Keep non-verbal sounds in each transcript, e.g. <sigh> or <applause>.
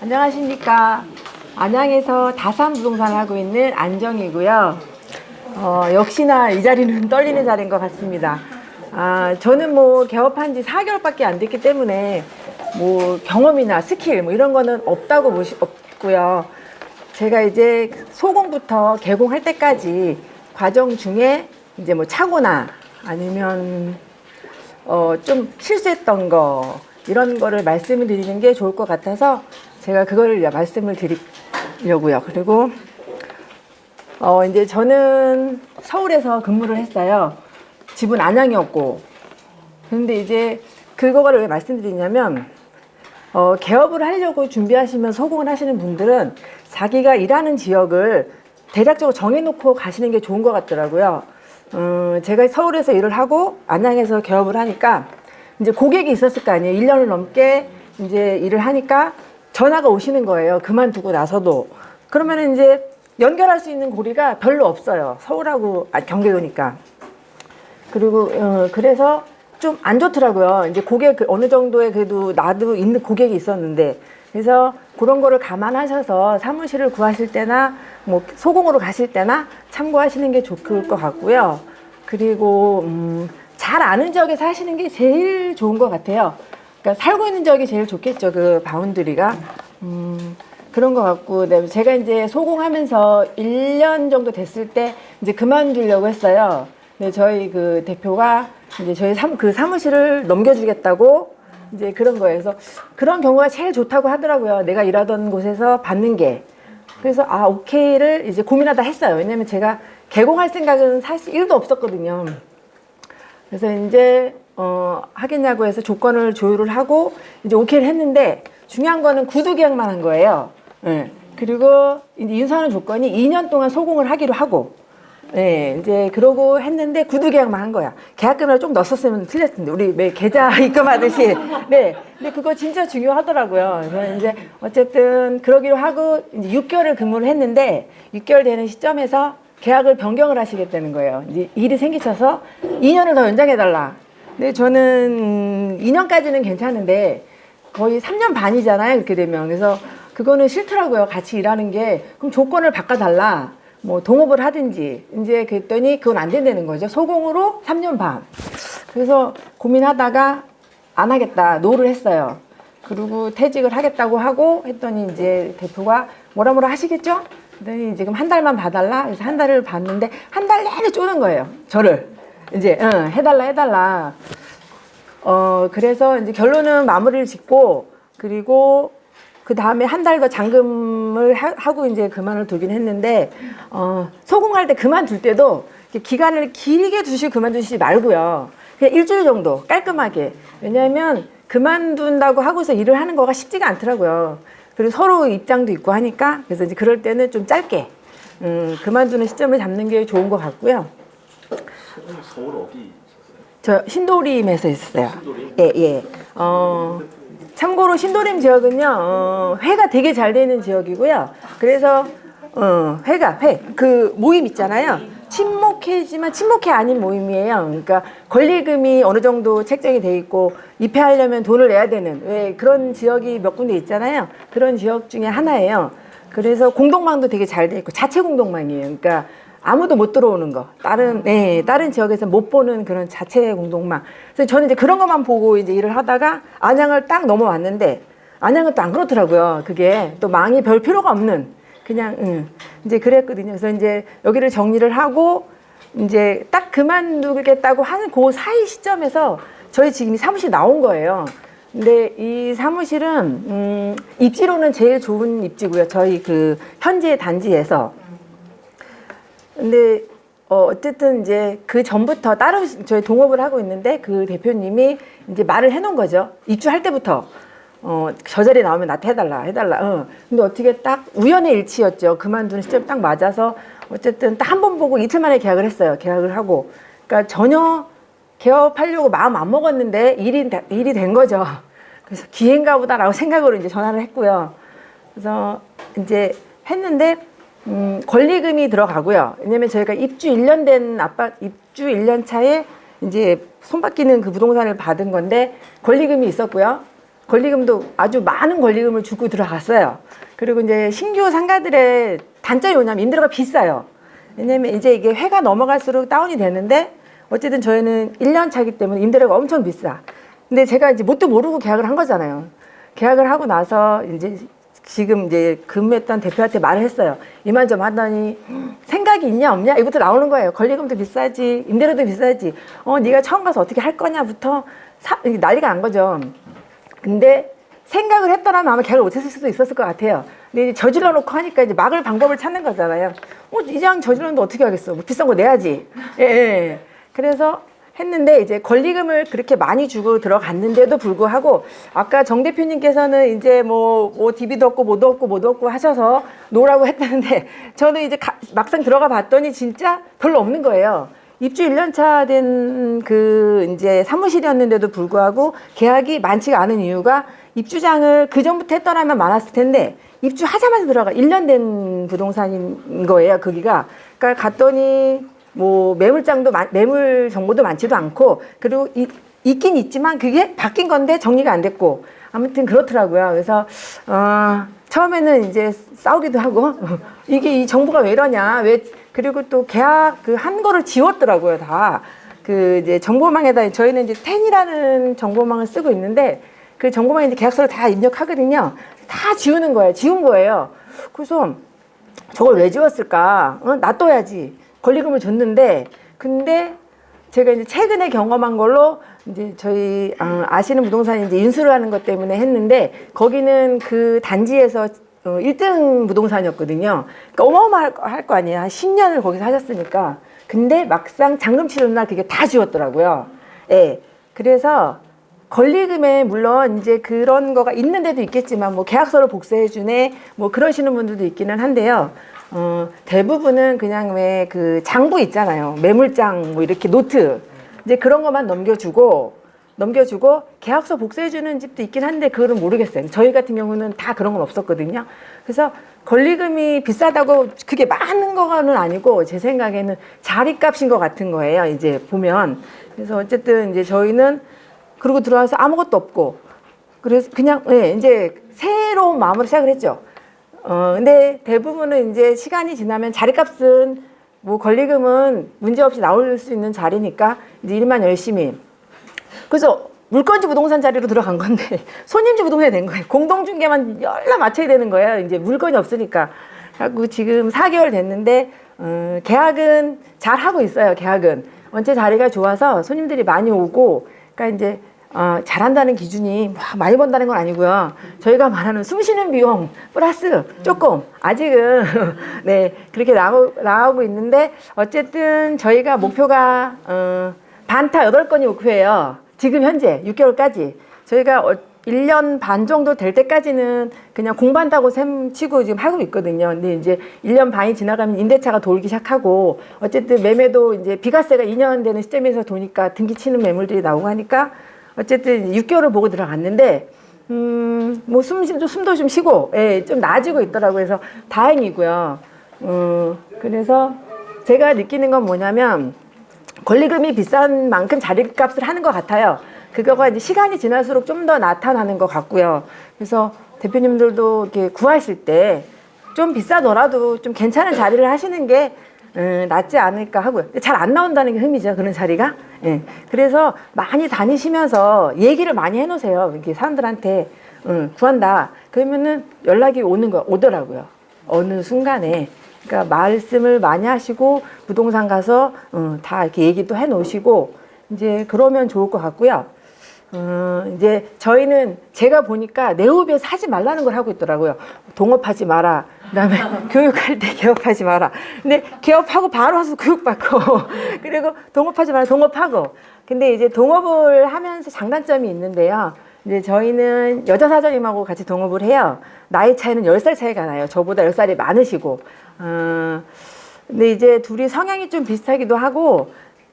안녕하십니까. 안양에서 다산 부동산을 하고 있는 안정이고요. 어, 역시나 이 자리는 <laughs> 떨리는 자리인 것 같습니다. 아, 저는 뭐 개업한 지 4개월밖에 안 됐기 때문에 뭐 경험이나 스킬 뭐 이런 거는 없다고 보시, 없고요. 제가 이제 소공부터 개공할 때까지 과정 중에 이제 뭐 착오나 아니면 어, 좀 실수했던 거 이런 거를 말씀을 드리는 게 좋을 것 같아서 제가 그거를 말씀을 드리려고요. 그리고 어, 이제 저는 서울에서 근무를 했어요. 집은 안양이었고. 근데 이제 그거를 왜 말씀드리냐면 어, 개업을 하려고 준비하시면 소공을 하시는 분들은 자기가 일하는 지역을 대략적으로 정해놓고 가시는 게 좋은 것 같더라고요. 음, 제가 서울에서 일을 하고 안양에서 개업을 하니까 이제 고객이 있었을 거 아니에요. 1년을 넘게 이제 일을 하니까 전화가 오시는 거예요. 그만두고 나서도. 그러면 이제 연결할 수 있는 고리가 별로 없어요. 서울하고 아, 경계도니까. 그리고 어, 그래서 좀 안 좋더라고요. 이제 고객 그 어느 정도의 그래도 나도 있는 고객이 있었는데 그래서 그런 거를 감안하셔서 사무실을 구하실 때나 뭐 소공으로 가실 때나 참고하시는 게 좋을 것 같고요. 그리고 음, 잘 아는 지역에 사시는 게 제일 좋은 것 같아요. 그러니까 살고 있는 지역이 제일 좋겠죠. 그 바운드리가. 음, 그런 것 같고, 네, 제가 이제 소공하면서 1년 정도 됐을 때 이제 그만두려고 했어요. 근데 저희 그 대표가 이제 저희 사무, 그 사무실을 넘겨주겠다고 이제 그런 거예요. 그래서 그런 경우가 제일 좋다고 하더라고요. 내가 일하던 곳에서 받는 게. 그래서 아, 오케이를 이제 고민하다 했어요. 왜냐면 제가 개공할 생각은 사실 1도 없었거든요. 그래서 이제 어, 하겠냐고 해서 조건을 조율을 하고 이제 오케이를 했는데 중요한 거는 구두 계약만 한 거예요. 예. 그리고 인수하는 조건이 2년 동안 소공을 하기로 하고 예, 이제 그러고 했는데 구두 계약만 한 거야. 계약금을 좀 넣었으면 틀렸을 텐데 우리 매 계좌 <laughs> 입금하듯이. 네. 근데 그거 진짜 중요하더라고요. 그래서 이제 어쨌든 그러기로 하고 이제 6개월을 근무를 했는데 6개월 되는 시점에서 계약을 변경을 하시겠다는 거예요. 이제 일이 생기셔서 2년을 더 연장해달라. 근데 저는 2년까지는 괜찮은데 거의 3년 반이잖아요. 그렇게 되면. 그래서 그거는 싫더라고요. 같이 일하는 게. 그럼 조건을 바꿔달라. 뭐 동업을 하든지. 이제 그랬더니 그건 안 된다는 거죠. 소공으로 3년 반. 그래서 고민하다가 안 하겠다. 노를 했어요. 그리고 퇴직을 하겠다고 하고 했더니 이제 대표가 뭐라 뭐라 하시겠죠? 그랬더니 지금 한 달만 봐달라. 그래서 한 달을 봤는데 한 달 내내 쪼는 거예요. 저를. 이제, 응, 해달라, 해달라. 어, 그래서 이제 결론은 마무리를 짓고, 그리고 그 다음에 한 달 더 잔금을 하, 고 이제 그만을 두긴 했는데, 어, 소공할 때 그만 둘 때도 이렇게 기간을 길게 두시고 그만 두시지 말고요. 그냥 일주일 정도 깔끔하게. 왜냐하면 그만둔다고 하고서 일을 하는 거가 쉽지가 않더라고요. 그리고 서로 입장도 있고 하니까, 그래서 이제 그럴 때는 좀 짧게, 음, 그만두는 시점을 잡는 게 좋은 것 같고요. 서울 어디? 저 신도림에서 있었어요. 신도림? 예, 예. 어, 참고로 신도림 지역은요, 어, 회가 되게 잘 되는 지역이고요. 그래서, 어, 회가, 회, 그 모임 있잖아요. 친목회지만 친목회 아닌 모임이에요. 그러니까 권리금이 어느 정도 책정이 돼 있고 입회하려면 돈을 내야 되는 왜 그런 지역이 몇 군데 있잖아요. 그런 지역 중에 하나예요. 그래서 공동망도 되게 잘 돼 있고 자체 공동망이에요. 그러니까 아무도 못 들어오는 거. 다른, 네, 다른 지역에서 못 보는 그런 자체 공동망. 그래서 저는 이제 그런 것만 보고 이제 일을 하다가 안양을 딱 넘어왔는데 안양은 또 안 그렇더라고요. 그게 또 망이 별 필요가 없는 그냥, 응. 이제 그랬거든요. 그래서 이제 여기를 정리를 하고 이제 딱 그만두겠다고 하는 그 사이 시점에서 저희 지금 이 사무실 나온 거예요. 근데 이 사무실은, 음, 입지로는 제일 좋은 입지고요. 저희 그 현재 단지에서. 근데 어, 어쨌든 이제 그 전부터 다른 저희 동업을 하고 있는데 그 대표님이 이제 말을 해놓은 거죠. 입주할 때부터 어, 저 자리에 나오면 나한테 해달라, 해달라. 어. 근데 어떻게 딱 우연의 일치였죠. 그만두는 시점 딱 맞아서 어쨌든 딱 한 번 보고 이틀 만에 계약을 했어요. 계약을 하고. 그러니까 전혀 개업하려고 마음 안 먹었는데 일이, 다- 일이 된 거죠. 그래서 기회인가 보다라고 생각으로 이제 전화를 했고요. 그래서 이제 했는데 음, 권리금이 들어가고요. 왜냐면 저희가 입주 1년 된 아빠 입주 1년 차에 이제 손바뀌는 그 부동산을 받은 건데 권리금이 있었고요. 권리금도 아주 많은 권리금을 주고 들어갔어요. 그리고 이제 신규 상가들의 단점이 뭐냐면 임대료가 비싸요. 왜냐면 이제 이게 회가 넘어갈수록 다운이 되는데 어쨌든 저희는 1년 차기 때문에 임대료가 엄청 비싸. 근데 제가 이제 뭣도 모르고 계약을 한 거잖아요. 계약을 하고 나서 이제 지금 이제 근무했던 대표한테 말을 했어요. 이만저만 하더니 생각이 있냐 없냐 이부터 나오는 거예요. 권리금도 비싸지, 임대료도 비싸지. 어 네가 처음 가서 어떻게 할 거냐부터 사, 난리가 난 거죠. 근데 생각을 했더라면 아마 계약을 못했을 수도 있었을 것 같아요. 근데 이제 저질러 놓고 하니까 이제 막을 방법을 찾는 거잖아요. 어, 이장 저질렀는데 어떻게 하겠어? 뭐 비싼 거 내야지. 예, 예. 그래서 했는데 이제 권리금을 그렇게 많이 주고 들어갔는데도 불구하고 아까 정 대표님께서는 이제 뭐, 뭐 DB도 없고 뭐도 없고 뭐도 없고 하셔서 노라고 했다는데 저는 이제 가- 막상 들어가 봤더니 진짜 별로 없는 거예요. 입주 1년 차 된 그 이제 사무실이었는데도 불구하고 계약이 많지가 않은 이유가 입주장을 그 전부터 했더라면 많았을 텐데 입주하자마자 들어가 1년 된 부동산인 거예요, 거기가. 그러니까 갔더니 뭐 매물장도 많- 매물 정보도 많지도 않고 그리고 이, 있긴 있지만 그게 바뀐 건데 정리가 안 됐고 아무튼 그렇더라고요. 그래서 어, 처음에는 이제 싸우기도 하고 <laughs> 이게 이 정보가 왜 이러냐 왜 그리고 또 계약 그 한 거를 지웠더라고요 다. 그 이제 정보망에다 저희는 이제 텐이라는 정보망을 쓰고 있는데 그 정보망에 이제 계약서를 다 입력하거든요. 다 지우는 거예요. 지운 거예요. 그래서 저걸 왜 지웠을까? 어? 놔둬야지. 권리금을 줬는데 근데 제가 이제 최근에 경험한 걸로 이제 저희 어, 아시는 부동산이 이제 인수를 하는 것 때문에 했는데 거기는 그 단지에서 어, 1등 부동산이었거든요. 그러니까 어마어마할 거 아니에요. 한 10년을 거기서 하셨으니까. 근데 막상 잔금 치르는 날 그게 다 지웠더라고요. 예. 그래서 권리금에 물론 이제 그런 거가 있는 데도 있겠지만 뭐 계약서를 복사해 주네 뭐 그러시는 분들도 있기는 한데요. 어, 대부분은 그냥 왜 그 장부 있잖아요. 매물장 뭐 이렇게 노트 이제 그런 것만 넘겨주고 넘겨주고 계약서 복사해 주는 집도 있긴 한데 그거는 모르겠어요. 저희 같은 경우는 다 그런 건 없었거든요. 그래서 권리금이 비싸다고 그게 많은 거는 아니고 제 생각에는 자리값인 것 같은 거예요. 이제 보면 그래서 어쨌든 이제 저희는 그러고 들어와서 아무것도 없고 그래서 그냥 예, 이제 새로운 마음으로 시작을 했죠. 어, 근데 대부분은 이제 시간이 지나면 자리값은 뭐 권리금은 문제 없이 나올 수 있는 자리니까 이제 일만 열심히. 그래서 물건지 부동산 자리로 들어간 건데 <laughs> 손님지 부동산이 된 거예요. 공동중개만 열라 맞춰야 되는 거예요. 이제 물건이 없으니까. 하고 지금 4개월 됐는데 어, 계약은 잘 하고 있어요. 계약은 원체 자리가 좋아서 손님들이 많이 오고, 그러니까 이제 어, 잘한다는 기준이 뭐 많이 번다는 건 아니고요. 저희가 말하는 숨쉬는 비용 플러스 조금 아직은 <laughs> 네 그렇게 나오, 나오고 있는데 어쨌든 저희가 목표가 어, 반타 여덟 건이 목표예요. 지금 현재 6개월까지 저희가 어, 1년 반 정도 될 때까지는 그냥 공반다고 셈 치고 지금 하고 있거든요. 근데 이제 1년 반이 지나가면 임대차가 돌기 시작하고 어쨌든 매매도 이제 비과세가 2년 되는 시점에서 도니까 등기 치는 매물들이 나오고 하니까 어쨌든 6개월을 보고 들어갔는데 음, 뭐 숨, 도 숨도 좀 쉬고, 예, 좀 나아지고 있더라고요. 그래서 다행이고요. 음, 그래서 제가 느끼는 건 뭐냐면 권리금이 비싼 만큼 자리값을 하는 것 같아요. 그거가 이제 시간이 지날수록 좀 더 나타나는 것 같고요. 그래서 대표님들도 이렇게 구하실 때 좀 비싸더라도 좀 괜찮은 자리를 하시는 게 음, 낫지 않을까 하고요. 잘 안 나온다는 게 흠이죠. 그런 자리가. 예. 그래서 많이 다니시면서 얘기를 많이 해놓으세요. 이렇게 사람들한테 음, 구한다. 그러면은 연락이 오는 거 오더라고요. 어느 순간에. 그러니까 말씀을 많이 하시고 부동산 가서 음, 다 이렇게 얘기도 해 놓으시고 이제 그러면 좋을 것 같고요. 음, 이제 저희는 제가 보니까 내후비에서 하지 말라는 걸 하고 있더라고요. 동업하지 마라. 그다음에 <laughs> 교육할 때 개업하지 마라. 근데 개업하고 바로 와서 교육받고 <laughs> 그리고 동업하지 마라. 동업하고. 근데 이제 동업을 하면서 장단점이 있는데요. 이제 저희는 여자 사장님하고 같이 동업을 해요. 나이 차이는 10살 차이가 나요. 저보다 10살이 많으시고. 어, 근데 이제 둘이 성향이 좀 비슷하기도 하고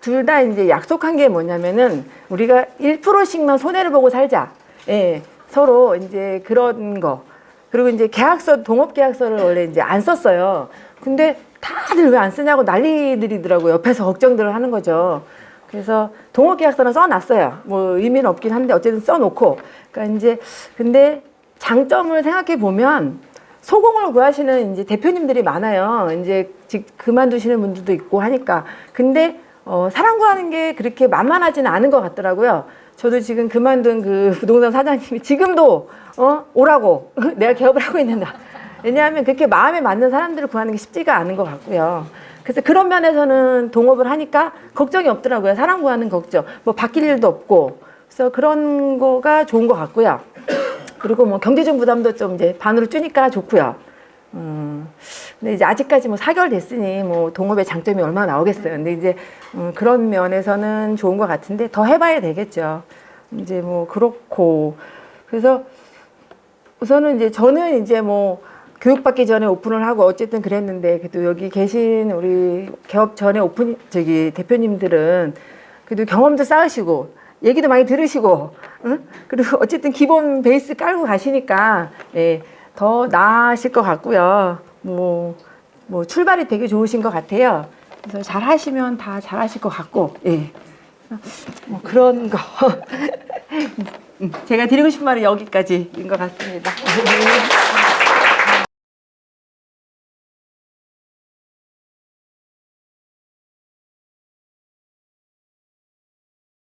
둘 다 이제 약속한 게 뭐냐면은 우리가 1%씩만 손해를 보고 살자. 예. 서로 이제 그런 거. 그리고 이제 계약서, 동업 계약서를 원래 이제 안 썼어요. 근데 다들 왜 안 쓰냐고 난리들이더라고요. 옆에서 걱정들을 하는 거죠. 그래서 동업 계약서는 써놨어요. 뭐 의미는 없긴 한데 어쨌든 써놓고. 그러니까 이제 근데 장점을 생각해 보면 소공을 구하시는 이제 대표님들이 많아요. 이제 직 그만두시는 분들도 있고 하니까. 근데 어, 사람 구하는 게 그렇게 만만하지는 않은 것 같더라고요. 저도 지금 그만둔 그 부동산 사장님이 지금도 어 오라고 <laughs> 내가 개업을 하고 있는다. 왜냐하면 그렇게 마음에 맞는 사람들을 구하는 게 쉽지가 않은 것 같고요. 그래서 그런 면에서는 동업을 하니까 걱정이 없더라고요. 사람 구하는 걱정. 뭐 바뀔 일도 없고. 그래서 그런 거가 좋은 것 같고요. 그리고 뭐 경제적 부담도 좀 이제 반으로 줄니까 좋고요. 음, 근데 이제 아직까지 뭐 4개월 됐으니 뭐 동업의 장점이 얼마나 나오겠어요. 근데 이제 음, 그런 면에서는 좋은 것 같은데 더 해봐야 되겠죠. 이제 뭐 그렇고 그래서 우선은 이제 저는 이제 뭐 교육받기 전에 오픈을 하고 어쨌든 그랬는데 그래도 여기 계신 우리 개업 전에 오픈 저기 대표님들은 그래도 경험도 쌓으시고 얘기도 많이 들으시고 응? 그리고 어쨌든 기본 베이스 깔고 가시니까 예, 더 나으실 것 같고요. 뭐, 뭐 출발이 되게 좋으신 것 같아요. 그래서 잘 하시면 다 잘 하실 것 같고 예. 뭐 그런 거 <laughs> 음, 제가 드리고 싶은 말은 여기까지인 것 같습니다. <laughs>